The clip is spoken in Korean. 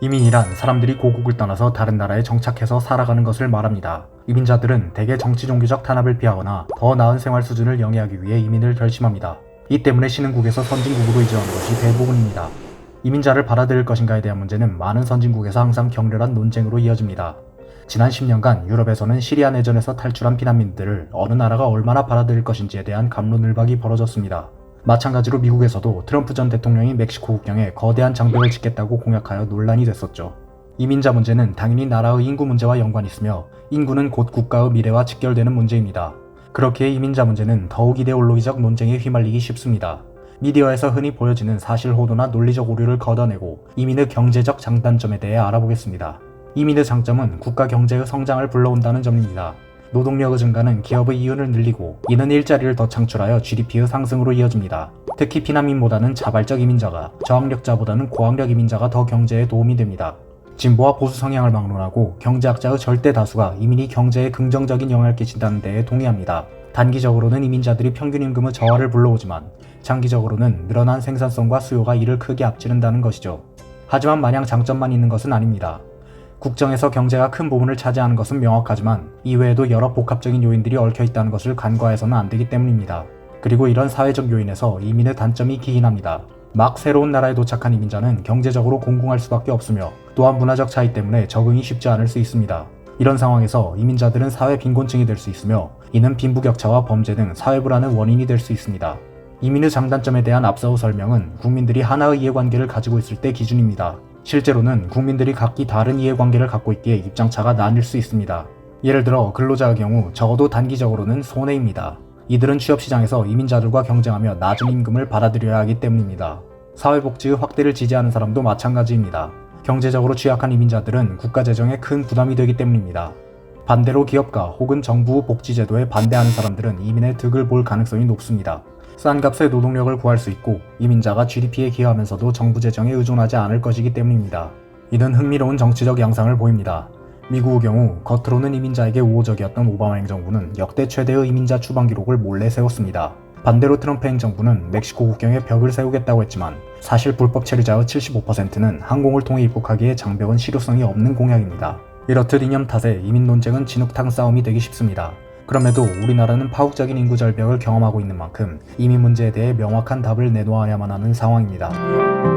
이민이란 사람들이 고국을 떠나서 다른 나라에 정착해서 살아가는 것을 말합니다. 이민자들은 대개 정치 종교적 탄압을 피하거나 더 나은 생활 수준을 영위하기 위해 이민을 결심합니다. 이 때문에 신흥국에서 선진국으로 이주하는 것이 대부분입니다. 이민자를 받아들일 것인가에 대한 문제는 많은 선진국에서 항상 격렬한 논쟁으로 이어집니다. 지난 10년간 유럽에서는 시리아 내전에서 탈출한 피난민들을 어느 나라가 얼마나 받아들일 것인지에 대한 감론을박이 벌어졌습니다. 마찬가지로 미국에서도 트럼프 전 대통령이 멕시코 국경에 거대한 장벽을 짓겠다고 공약하여 논란이 됐었죠. 이민자 문제는 당연히 나라의 인구 문제와 연관이 있으며 인구는 곧 국가의 미래와 직결되는 문제입니다. 그렇기에 이민자 문제는 더욱 이데올로기적 논쟁에 휘말리기 쉽습니다. 미디어에서 흔히 보여지는 사실 호도나 논리적 오류를 걷어내고 이민의 경제적 장단점에 대해 알아보겠습니다. 이민의 장점은 국가 경제의 성장을 불러온다는 점입니다. 노동력의 증가는 기업의 이윤을 늘리고 이는 일자리를 더 창출하여 GDP의 상승으로 이어집니다. 특히 피난민보다는 자발적 이민자가 저학력자보다는 고학력 이민자가 더 경제에 도움이 됩니다. 진보와 보수 성향을 막론하고 경제학자의 절대 다수가 이민이 경제에 긍정적인 영향을 끼친다는 데에 동의합니다. 단기적으로는 이민자들이 평균 임금의 저하를 불러오지만 장기적으로는 늘어난 생산성과 수요가 이를 크게 앞지른다는 것이죠. 하지만 마냥 장점만 있는 것은 아닙니다. 국정에서 경제가 큰 부분을 차지하는 것은 명확하지만 이외에도 여러 복합적인 요인들이 얽혀 있다는 것을 간과해서는 안 되기 때문입니다. 그리고 이런 사회적 요인에서 이민의 단점이 기인합니다. 막 새로운 나라에 도착한 이민자는 경제적으로 공공할 수밖에 없으며 또한 문화적 차이 때문에 적응이 쉽지 않을 수 있습니다. 이런 상황에서 이민자들은 사회 빈곤층이 될 수 있으며 이는 빈부격차와 범죄 등 사회 불안의 원인이 될 수 있습니다. 이민의 장단점에 대한 앞서 설명은 국민들이 하나의 이해관계를 가지고 있을 때 기준입니다. 실제로는 국민들이 각기 다른 이해관계를 갖고 있기에 입장차가 나뉠 수 있습니다. 예를 들어 근로자의 경우 적어도 단기적으로는 손해입니다. 이들은 취업시장에서 이민자들과 경쟁하며 낮은 임금을 받아들여야 하기 때문입니다. 사회복지의 확대를 지지하는 사람도 마찬가지입니다. 경제적으로 취약한 이민자들은 국가 재정에 큰 부담이 되기 때문입니다. 반대로 기업가 혹은 정부 복지제도에 반대하는 사람들은 이민의 득을 볼 가능성이 높습니다. 싼 값에 노동력을 구할 수 있고 이민자가 GDP에 기여하면서도 정부 재정에 의존하지 않을 것이기 때문입니다. 이는 흥미로운 정치적 양상을 보입니다. 미국의 경우 겉으로는 이민자에게 우호적이었던 오바마 행정부는 역대 최대의 이민자 추방 기록을 몰래 세웠습니다. 반대로 트럼프 행정부는 멕시코 국경에 벽을 세우겠다고 했지만 사실 불법 체류자의 75%는 항공을 통해 입국하기에 장벽은 실효성이 없는 공약입니다. 이렇듯 이념 탓에 이민 논쟁은 진흙탕 싸움이 되기 쉽습니다. 그럼에도 우리나라는 파국적인 인구 절벽을 경험하고 있는 만큼 이민 문제에 대해 명확한 답을 내놓아야만 하는 상황입니다.